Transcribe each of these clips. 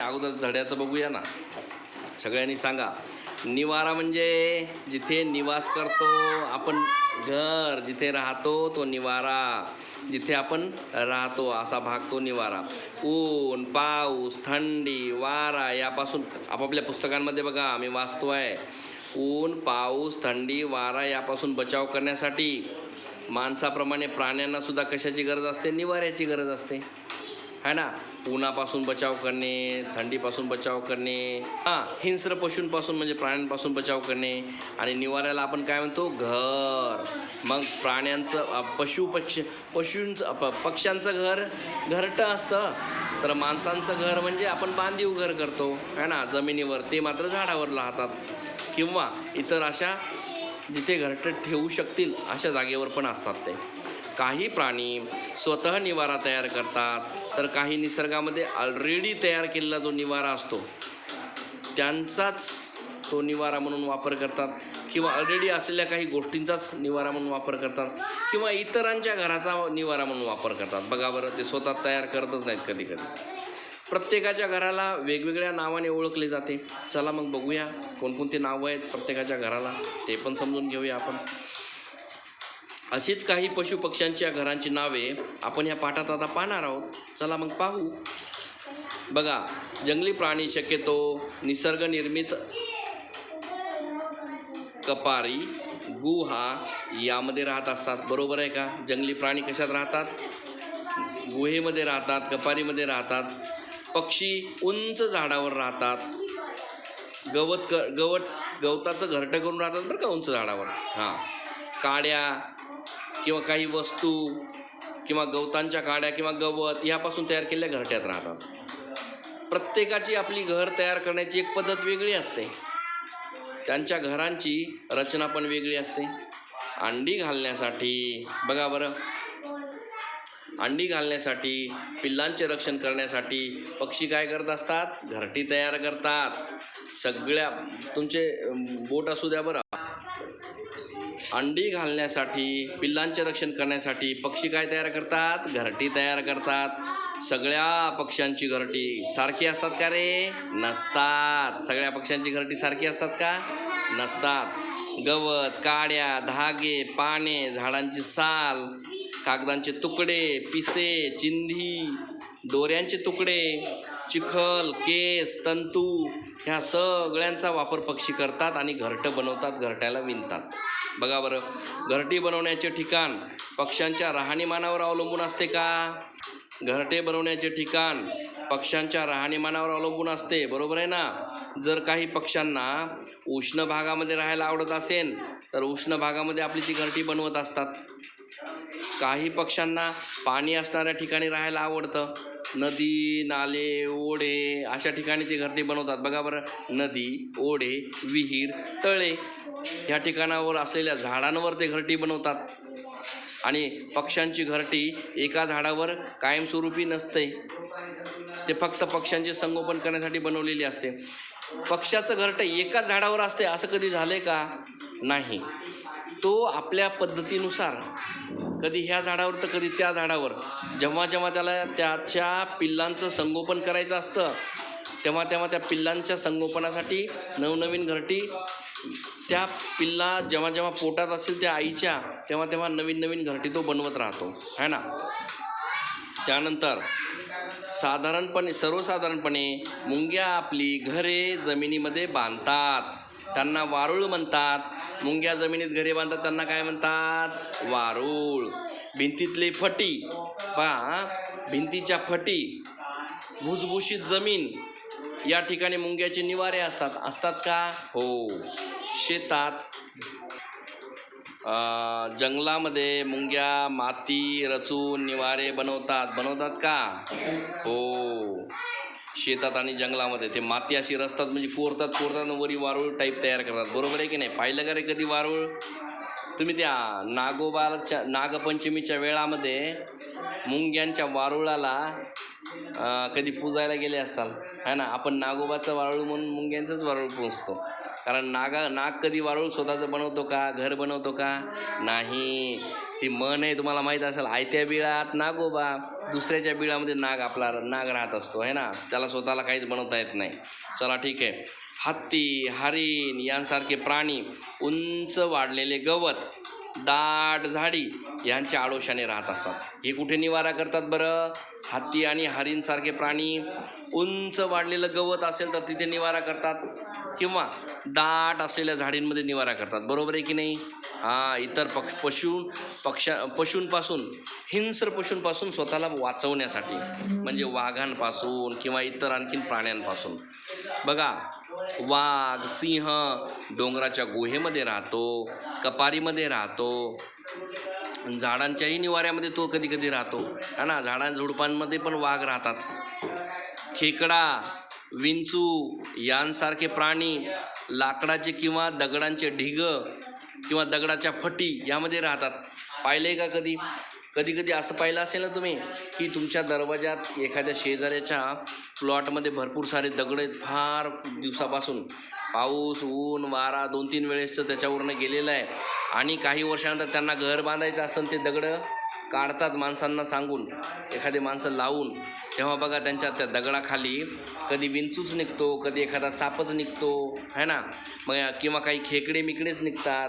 अगोदर झड्याचं बघूया ना. सगळ्यांनी सांगा. निवारा म्हणजे जिथे निवास करतो आपण घर जिथे राहतो तो निवारा. जिथे आपण राहतो असा भाग तो निवारा. ऊन पाऊस थंडी वारा यापासून आपापल्या पुस्तकांमध्ये बघा आम्ही वाचतो आहे ऊन पाऊस थंडी वारा यापासून बचाव करण्यासाठी माणसाप्रमाणे प्राण्यांना सुद्धा कशाची गरज असते? निवाऱ्याची गरज असते. है ना? उन्हापासून बचाव करणे थंडीपासून बचाव करणे हां हिंस्र पशूंपासून म्हणजे प्राण्यांपासून बचाव करणे आणि निवाऱ्याला आपण काय म्हणतो? घर. मग प्राण्यांचं पशुपक्ष पशु पशूंचं प पक्ष्यांचं घर घरटं असतं. तर माणसांचं घर म्हणजे आपण बांधीव घर करतो है ना? जमिनीवर ते मात्र झाडावर राहतात. किंवा इतर अशा जिथे घरटं ठेवू शकतील अशा जागेवर पण असतात ते. काही प्राणी स्वतः निवारा तयार करतात तर काही निसर्गामध्ये ऑलरेडी तयार केलेला जो निवारा असतो त्यांचाच तो निवारा म्हणून वापर करतात किंवा ऑलरेडी असलेल्या काही गोष्टींचाच निवारा म्हणून वापर करतात किंवा इतरांच्या घराचा निवारा म्हणून वापर करतात. बघा बरं ते स्वतः तयार करतच नाहीत कधी कधी प्रत्येकाच्या घराला वेगवेगळ्या नावाने ओळखले जाते. चला मग बघूया कोणकोणती नावं आहेत प्रत्येकाच्या घराला. ते पण समजून घेऊया आपण. अशीच काही पशु पक्ष्यांच्या घरांची नावे आपण या पाठात आता पाहणार आहोत. चला मग पाहू. बघा जंगली प्राणी शक्यतो निसर्गनिर्मित कपारी गुहा यामध्ये राहत असतात. बरोबर आहे का? जंगली प्राणी कशात राहतात? गुहेमध्ये राहतात कपारीमध्ये राहतात. पक्षी उंच झाडावर राहतात. गवत क गवत गवताचं घरटं करून राहतात बरं का उंच झाडावर? हां. काड्या किंवा काही वस्तू किंवा गवतांच्या काड्या किंवा गवत यापासून तयार केलेल्या घरट्यात राहतात. प्रत्येकाची आपली घर तयार करण्याची एक पद्धत वेगळी असते. त्यांच्या घरांची रचना पण वेगळी असते. अंडी घालण्यासाठी बघा बरं. अंडी घालण्यासाठी पिल्लांचे रक्षण करण्यासाठी पक्षी काय करत असतात? घरटी तयार करतात. सगळ्या तुमचे बोट असू द्या बरं. अंडी घालण्यासाठी पिल्लांचे रक्षण करण्यासाठी पक्षी काय तयार करतात? घरटी तयार करतात. सगळ्या पक्ष्यांची घरटी सारखी असतात का रे? नसतात. सगळ्या पक्ष्यांची घरटी सारखी असतात का? नसतात. गवत काड्या धागे पाने झाडांची साल कागदांचे तुकडे पिसे चिंधी दोऱ्यांचे तुकडे चिखल केस तंतू ह्या सगळ्यांचा वापर पक्षी करतात आणि घरटं बनवतात घरट्याला विणतात. बघा बरं. घरटी बनवण्याचे ठिकाण पक्ष्यांच्या राहणीमानावर अवलंबून असते का? घरटे बनवण्याचे ठिकाण पक्ष्यांच्या राहणीमानावर अवलंबून असते. बरोबर आहे ना? जर काही पक्ष्यांना उष्ण भागामध्ये राहायला आवडत असेल तर उष्ण भागामध्ये आपली ती घरटी बनवत असतात. काही पक्ष्यांना पाणी असणाऱ्या ठिकाणी राहायला आवडतं. नदी नाले ओढे अशा ठिकाणी ते घरटी बनवतात. बघा बरं. नदी ओढे विहीर तळे ह्या ठिकाणावर असलेल्या झाडांवर ते घरटी बनवतात. आणि पक्ष्यांची घरटी एका झाडावर कायमस्वरूपी नसते. ते फक्त पक्ष्यांचे संगोपन करण्यासाठी बनवलेली असते. पक्ष्याचं घरटं एकाच झाडावर असते असं कधी झालं आहे का? नाही. तो आपल्या पद्धतीनुसार कधी ह्या झाडावर तर कधी त्या झाडावर. जेव्हा जेव्हा त्याला त्याच्या पिल्लांचं संगोपन करायचं असतं तेव्हा तेव्हा त्या पिल्लांच्या संगोपनासाठी नवनवीन घरटी त्या पिल्ला जेव्हा जेव्हा पोटात असेल त्या आईच्या तेव्हा तेव्हा नवीन नवीन घरटी तो बनवत राहतो. है ना? त्यानंतर साधारणपणे सर्वसाधारणपणे मुंग्या आपली घरे जमिनीमध्ये बांधतात. त्यांना वारुळ म्हणतात. मुंग्या जमिनीत घरे बांधतात त्यांना काय म्हणतात? वारुळ. भिंतीतली फटी. पहा भिंतीच्या फटी. भुसभुशीत जमीन. या ठिकाणी मुंग्याचे निवारे असतात. असतात का? हो. शेतात. जंगलामध्ये मुंग्या माती रचून निवारे बनवतात. बनवतात का? हो. शेतात आणि जंगलामध्ये ते माती अशी रचतात म्हणजे कोरतात कोरतात आणि वरी वारूळ टाईप तयार करतात. बरोबर आहे की नाही? पाहिलं का रे कधी वारूळ? तुम्ही त्या नागोबाच्या नागपंचमीच्या वेळामध्ये मुंग्यांच्या वारुळाला कधी पूजायला गेले असताल है ना? आपण नागोबाचं वारुळ म्हणून मुंग्यांचंच वारुळ पुजतो. कारण नागा नाग कधी वारुळ स्वतःचं बनवतो का घर बनवतो का? नाही. ती मन आहे तुम्हाला माहीत असेल आयत्या बिळात नागोबा दुसऱ्याच्या बिळामध्ये नाग आपला नाग राहत असतो आहे ना? त्याला स्वतःला काहीच बनवता येत नाही. चला ठीक आहे. हत्ती हरिण यांसारखे प्राणी उंच वाढलेले गवत दाट झाडी यांच्या आडोशाने राहत असतात. हे कुठे निवारा करतात बरं? हत्ती आणि हरिणसारखे प्राणी उंच वाढलेलं गवत असेल तर तिथे निवारा करतात किंवा दाट असलेल्या झाडींमध्ये निवारा करतात. बरोबर आहे की नाही? हां इतर पक्ष पशु पक्षा पशूंपासून हिंस्र पशूंपासून स्वतःला वाचवण्यासाठी म्हणजे वाघांपासून किंवा इतर आणखीन प्राण्यांपासून. बघा वाघ सिंह डोंगराच्या गुहेमध्ये राहतो कपारीमध्ये राहतो. झाडांच्याही निवाऱ्यामध्ये तो कधी कधी राहतो. है ना? झाडां झुडपांमध्ये पण वाघ राहतात. खेकडा विंचू यांसारखे प्राणी लाकडाचे किंवा दगडांचे ढिग किंवा दगडाच्या फटी यामध्ये राहतात. पाहिले का कधी? कधी कधी असं पाहिलं असेल ना तुम्ही की तुमच्या दरवाजात एखाद्या शेजाऱ्याच्या प्लॉटमध्ये भरपूर सारे दगड आहेत. फार दिवसापासून. पाऊस ऊन वारा दोन तीन वेळेस त्याच्यावरनं गेलेलं आहे. आणि काही वर्षानंतर त्यांना घर बांधायचं असतं ते दगडं काढतात माणसांना सांगून. एखादी माणसं लावून. तेव्हा बघा त्यांच्या त्या दगडाखाली कधी विंचूच निघतो कधी एखादा सापच निघतो. है ना? मग किंवा काही खेकडे मिकडेच निघतात.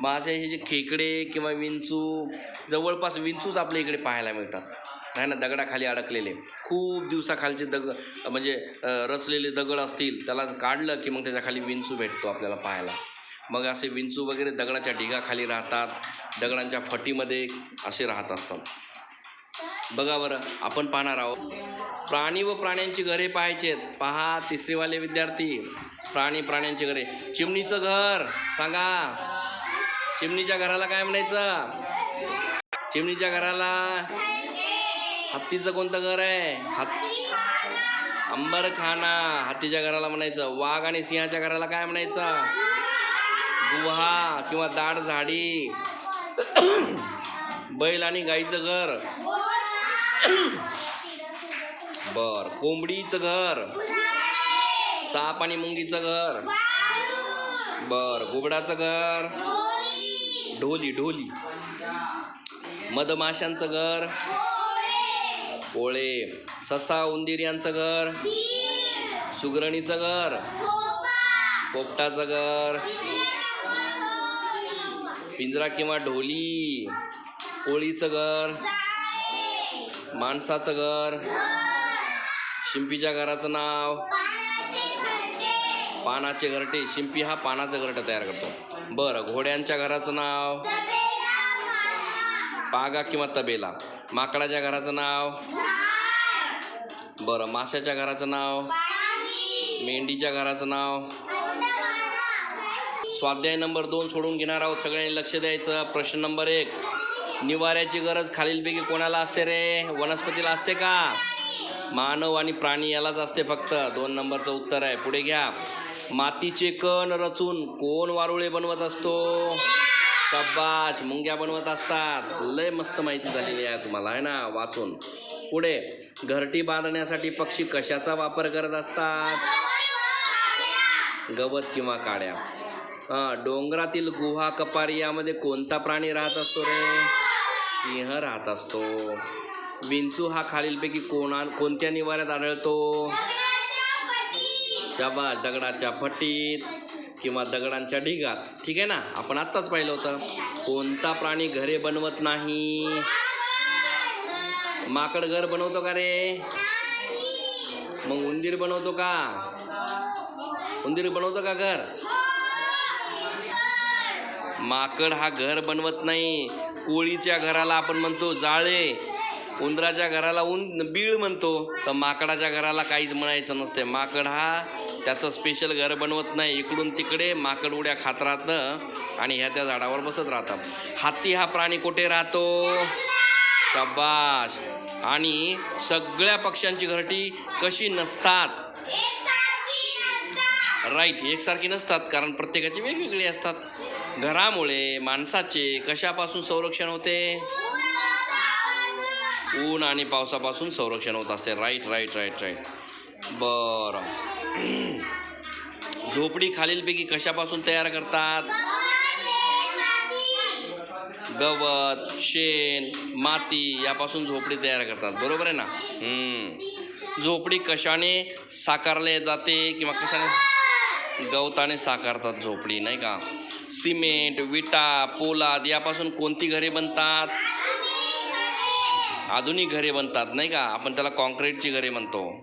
मग जे खेकडे किंवा विंचू जवळपास विंचूच आपल्या इकडे पाहायला मिळतात. आहे ना दगडाखाली अडकलेले. खूप दिवसाखालचे दग म्हणजे रचलेले दगड असतील त्याला काढलं की मग त्याच्याखाली विंचू भेटतो आपल्याला पाहायला. मग असे विंचू वगैरे दगडाच्या ढिगाखाली राहतात दगडांच्या फटीमध्ये असे राहत असतात. बघा बरं आपण पाहणार आहोत. प्राणी व प्राण्यांची घरे पाहायचेत. पहा तिसरीवाले विद्यार्थी. प्राणी प्राण्यांची घरे. चिमणीचं घर सांगा. चिमणीच्या घराला काय म्हणायचं? चिमणीच्या घराला हत्तीचं कोणतं घर आहे? हत् अंबरखाना. हत्तीच्या घराला म्हणायचं. वाघ आणि सिंहाच्या घराला काय म्हणायचं? गुहा किंवा दाट झाडी. बैल आणि गाईचं घर. बर कोंबडीचं घर. साप आणि मुंगीचं घर. बर घुबडाचं घर. ढोली ढोली. मधमाशांचं घर. पोळे. ससा उंदीर यांचं घर. सुगरणीचं घर. पोपटाचं घर. पिंजरा किंवा ढोली. कोळीचं घर. माणसाचं घर. शिंपीच्या घराचं नाव. पानाचे घरटे. शिंपी हा पानाचं घरटं तयार करतो. बरं घोड्यांच्या घराचं नाव? पागा किंवा तबेला? माकडाच्या घराचं नाव? बरं माशाच्या घराचं नाव? मेंढीच्या घराचं नाव? स्वाध्याय नंबर दोन सोडून घेणार आहोत. सगळ्यांनी लक्ष द्यायचं. प्रश्न नंबर एक. निवाऱ्याची गरज खालीलपैकी कोणाला असते रे? वनस्पतीला असते का? मानव आणि प्राणी यालाच असते फक्त. दोन नंबरचं उत्तर आहे. पुढे घ्या. मातीचे कण रचून कोण वारुळे बनवत असतो? शब्बाश मुंग्या बनवत असतात. लय मस्त माहिती झालेली आहे तुम्हाला आहे ना? वाचून. पुढे घरटी बांधण्यासाठी पक्षी कशाचा वापर करत असतात? गवत किंवा काड्या. डोंगरातील गुहा कपारी यामध्ये कोणता प्राणी राहत असतो रे? सिंह राहत असतो. विंचू हा खालीलपैकी कोणा कोणत्या निवाऱ्यात आढळतो? शाबास दगडाच्या फटीत किंवा दगडांच्या ढिगात. ठीक आहे ना? आपण आत्ताच पाहिलं होतं. कोणता प्राणी घरे बनवत नाही? माकड घर बनवतो का रे? मग उंदीर बनवतो का? उंदीर बनवतो का घर? माकड हा घर बनवत नाही. कोळीच्या घराला आपण म्हणतो जाळे. उंदराच्या घराला उन बीळ म्हणतो. तर माकडाच्या घराला काहीच म्हणायचं नसते. माकड हा त्याचं स्पेशल घर बनवत नाही. इकडून तिकडे माकड उड्या खात राहतं आणि ह्या त्या झाडावर बसत राहतं. हत्ती हा प्राणी कुठे राहतो? शबाश आणि सगळ्या पक्ष्यांची घरटी कशी नसतात? राईट एकसारखी नसतात कारण प्रत्येकाची वेगवेगळी असतात. घरामुळे माणसाचे कशापासून संरक्षण होते? ऊन आणि पावसापासून संरक्षण होत असते. राईट राईट राईट राईट बरं. झोपडी खालीलपैकी कशापासून तयार करतात? गवत शेण माती यापासून झोपडी तयार करतात. बरोबर आहे ना? झोपडी कशाने साकारले जाते किंवा कशाने? गवताने साकारतात झोपडी नाही का? सिमेंट विटा पोलाद यापासून कोणती घरे बनतात? आधुनिक घरे बनतात नाही का? आपण त्याला कॉन्क्रीटची घरे म्हणतो.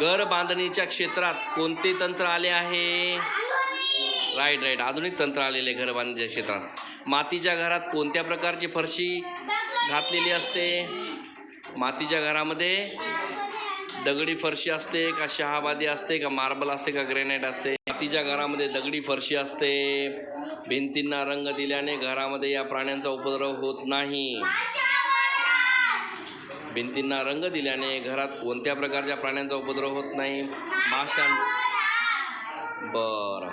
घर बांधणीच्या क्षेत्रात कोणते तंत्र आले आहे? राईट राईट आधुनिक तंत्र आलेले घर बांधणीच्या क्षेत्रात. मातीच्या घरात कोणत्या प्रकारची फरशी घातलेली असते? मातीच्या घरामध्ये दगडी फरशी असते का शहाबादी असते का मार्बल असते का ग्रेनाईट असते? मातीच्या घरामध्ये दगडी फरशी असते. भिंतींना रंग दिल्याने घरामध्ये या प्राण्यांचा उपद्रव होत नाही. भिंतींना रंग दिल्याने घरात कोणत्या प्रकारच्या प्राण्यांचा उपद्रव होत नाही? माशां बरं.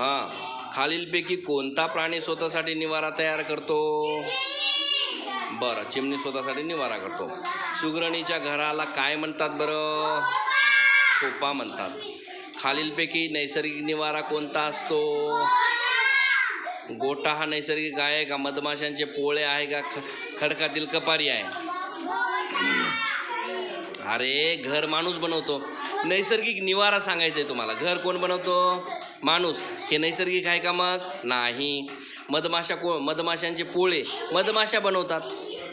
हां खालीलपैकी कोणता प्राणी स्वतःसाठी निवारा तयार करतो? बरं चिमणी स्वतःसाठी निवारा करतो. सुगरणीच्या घराला काय म्हणतात बरं? खोपा म्हणतात. खालीलपैकी नैसर्गिक निवारा कोणता असतो? गोटा हा नैसर्गिक आहे का? मधमाशांचे पोळे आहे का? ख खडकातील कपारी आहे. अरे घर माणूस बनवतो. नैसर्गिक निवारा सांगायचं आहे तुम्हाला. घर कोण बनवतो? माणूस. हे नैसर्गिक आहे का मग? नाही. मधमाशा को मधमाशांचे पोळे मधमाशा बनवतात.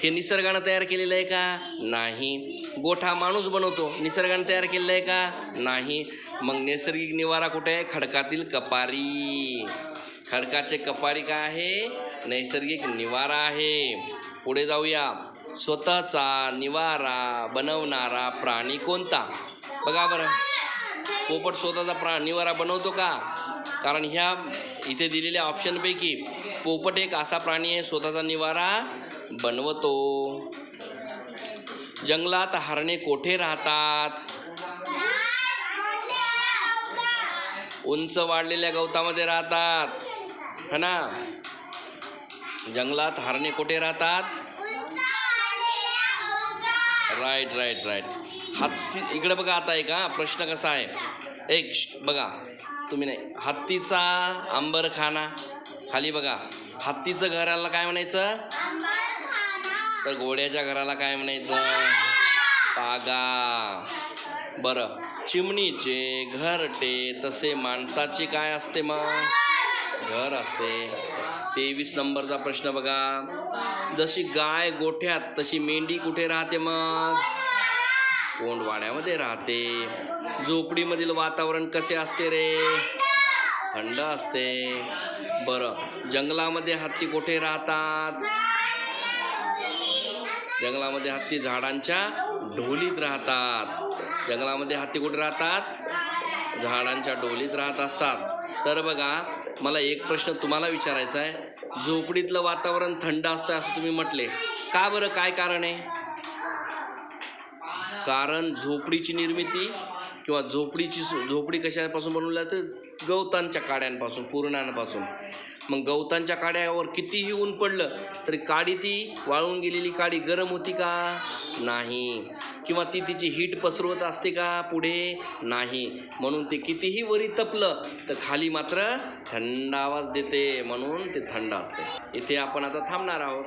हे निसर्गानं तयार केलेलं आहे का? नाही. गोठा माणूस बनवतो. निसर्गानं तयार केलेलं आहे का? नाही. मग नैसर्गिक निवारा कुठे आहे? खडकातील कपारी. खडकाचे कपारी काय आहे? नैसर्गिक निवारा आहे. पुढे जाऊया. स्वतःचा निवारा बनवणारा प्राणी कोणता? बघा बरं. पोपट स्वतःचा प्रा निवारा बनवतो का? कारण ह्या इथे दिलेल्या ऑप्शनपैकी पोपट एक असा प्राणी आहे स्वतःचा निवारा बनवतो. जंगलात हरणे कोठे राहतात. उंच वाढलेल्या गवतामध्ये राहतात. है ना? जंगलात हरणे कुठे राहतात? राईट राईट राईट हत्ती इकडे बघा आता आहे का प्रश्न कसा आहे? एक बघा तुम्ही नाही हत्तीचा अंबरखाना खाली बघा. हत्तीचं घराला काय म्हणायचं? तर घोड्याच्या घराला काय म्हणायचं? पागा. बरं चिमणीचे घरटे तसे माणसाचे काय असते मग? घर असते. तेवीस नंबरचा प्रश्न बघा. जशी गाय गोठ्यात तशी मेंढी कुठे राहते मग? कोंडवाड्यामध्ये राहते. झोपडीमधील वातावरण कसे असते रे? थंड असते. बरं जंगलामध्ये हत्ती कुठे राहतात? जंगलामध्ये हत्ती झाडांच्या ढोलीत राहतात. जंगलामध्ये हत्ती कुठे राहतात? झाडांच्या डोलीत राहत असतात. तर बघा मला एक प्रश्न तुम्हाला विचारायचा आहे. झोपडीतलं वातावरण थंड असतं असं तुम्ही म्हटले. का बरं? काय कारण आहे? कारण झोपडीची निर्मिती किंवा झोपडीची झोपडी कशापासून बनवली जाते? गवतांच्या काड्यांपासून पुरणांपासून. मग गवतांच्या काड्यावर कितीही ऊन पडलं तरी काडी ती वाळून गेलेली काडी गरम होती का? नाही. किंवा ती तिची हीट पसरवत असते का पुढे? नाही. म्हणून ते कितीही वरी तपलं तर खाली मात्र थंड आवाज देते म्हणून ते थंड असते. इथे आपण आता थांबणार आहोत.